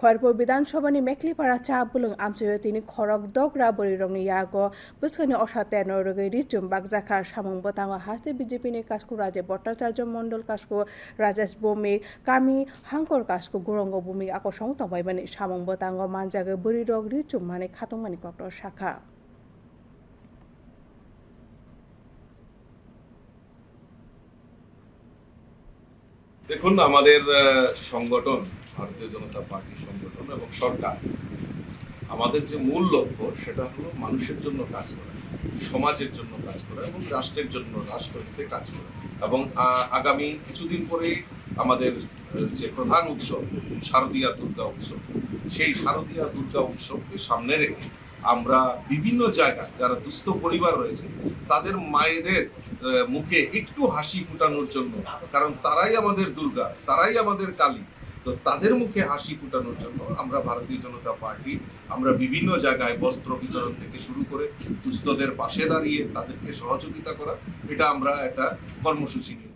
খয়রপুর বিধানসভানি মেকলিপাড়া চা বুলং আমসুয় তিনি খরক দগরা বরি রং ইয়াগ বুসখানি অসাতে নরগে রিজুম বাগজাখা, সামং বতাং হাসতে বিজেপি নে কাসকু রাজে ভট্টাচার্য মন্ডল কাসকু রাজেশ ভৌমিক কামি, হাঙ্কর কাসকু গুরঙ্গ ভূমি আকর্ষণ তমাই মানে সামং বতাঙ্গ মানজাগে বরি রগ রিচুম মানে খাতং মানে কক্টর শাখা। দেখুন, আমাদের সংগঠন, ভারতীয় জনতা পার্টি সংগঠন এবং সরকার, আমাদের যে মূল লক্ষ্য সেটা হলো মানুষের জন্য কাজ করা, সমাজের জন্য কাজ করা এবং রাষ্ট্রের জন্য, রাষ্ট্রহিতে কাজ করা এবং আগামী কিছুদিন পরেই আমাদের যে প্রধান উৎসব, শারদীয়া দুর্গা উৎসব, সেই শারদীয়া দুর্গা উৎসবকে সামনে রেখে আমরা বিভিন্ন জায়গায় যারা দুস্থ পরিবার রয়েছে, তাদের মায়েদের মুখে একটু হাসি ফুটানোর জন্য, কারণ তারাই আমাদের দুর্গা, তারাই আমাদের কালী, তো তাদের মুখে হাসি ফুটানোর জন্য আমরা ভারতীয় জনতা পার্টি, আমরা বিভিন্ন জায়গায় বস্ত্র বিতরণ থেকে শুরু করে দুস্থদের পাশে দাঁড়িয়ে তাদেরকে সহযোগিতা করা, এটা আমরা একটা কর্মসূচি নিয়ে